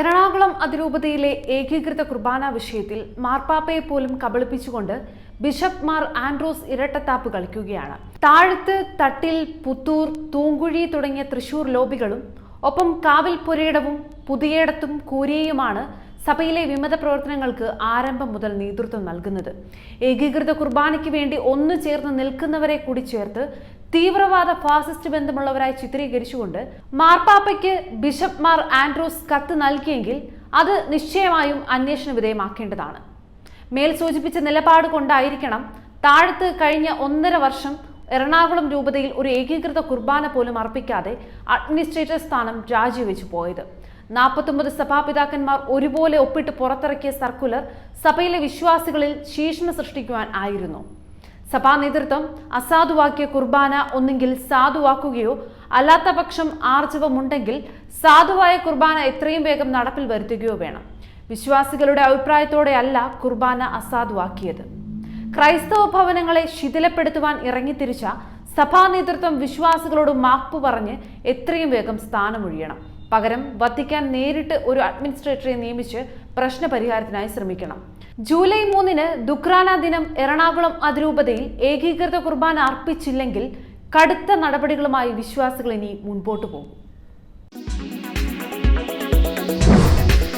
എറണാകുളം അതിരൂപതയിലെ ഏകീകൃത കുർബാന വിഷയത്തിൽ മാർപ്പാപ്പയെ പോലും കബളിപ്പിച്ചുകൊണ്ട് ബിഷപ്പ് മാർ ആൻഡ്രോസ് ഇരട്ടത്താപ്പ് കളിക്കുകയാണ്. താഴത്ത് തട്ടിൽ പുത്തൂർ തൂങ്കുഴി തുടങ്ങിയ തൃശൂർ ലോബികളും ഒപ്പം കാവിൽ പുരയിടവും പുതിയയിടത്തും കൂരിയയുമാണ് സഭയിലെ വിമത പ്രവർത്തനങ്ങൾക്ക് ആരംഭം മുതൽ നേതൃത്വം നൽകുന്നത്. ഏകീകൃത കുർബാനയ്ക്ക് വേണ്ടി ഒന്നു ചേർന്ന് നിൽക്കുന്നവരെ കൂടി ചേർത്ത് തീവ്രവാദ ഫാസിസ്റ്റ് ബന്ധമുള്ളവരായി ചിത്രീകരിച്ചുകൊണ്ട് മാർപ്പാപ്പയ്ക്ക് ബിഷപ്പ് മാർ ആൻഡ്രൂസ് കത്ത് നൽകിയെങ്കിൽ അത് നിശ്ചയമായും അന്വേഷണ വിധേയമാക്കേണ്ടതാണ്. മേൽ സൂചിപ്പിച്ച നിലപാട് കൊണ്ടായിരിക്കണം താഴത്ത് കഴിഞ്ഞ ഒന്നര വർഷം എറണാകുളം രൂപതയിൽ ഒരു ഏകീകൃത കുർബാന പോലും അർപ്പിക്കാതെ അഡ്മിനിസ്ട്രേറ്റർ സ്ഥാനം രാജിവെച്ചു പോയത്. നാൽപ്പത്തൊമ്പത് സഭാപിതാക്കന്മാർ ഒരുപോലെ ഒപ്പിട്ട് പുറത്തിറക്കിയ സർക്കുലർ സഭയിലെ വിശ്വാസികളിൽ ശീഷ്മ സൃഷ്ടിക്കുവാൻ ആയിരുന്നു. സഭാ നേതൃത്വം അസാധുവാക്കിയ കുർബാന ഒന്നെങ്കിൽ സാധുവാക്കുകയോ അല്ലാത്ത പക്ഷം ആർജവമുണ്ടെങ്കിൽ സാധുവായ കുർബാന എത്രയും വേഗം നടപ്പിൽ വരുത്തുകയോ വേണം. വിശ്വാസികളുടെ അഭിപ്രായത്തോടെ അല്ല കുർബാന അസാധുവാക്കിയത്. ക്രൈസ്തവ ഭവനങ്ങളെ ശിഥിലപ്പെടുത്തുവാൻ ഇറങ്ങിത്തിരിച്ച സഭാ നേതൃത്വം വിശ്വാസികളോട് മാപ്പ് പറഞ്ഞ് എത്രയും വേഗം സ്ഥാനമൊഴിയണം. പകരം വത്തിക്കാൻ നേരിട്ട് ഒരു അഡ്മിനിസ്ട്രേറ്ററെ നിയമിച്ച് പ്രശ്നപരിഹാരത്തിനായി ശ്രമിക്കണം. ജൂലൈ മൂന്നിന് ദുക്രാന ദിനം എറണാകുളം അതിരൂപതയിൽ ഏകീകൃത കുർബാന അർപ്പിച്ചില്ലെങ്കിൽ കടുത്ത നടപടികളുമായി വിശ്വാസികൾ ഇനി മുൻപോട്ട് പോകും.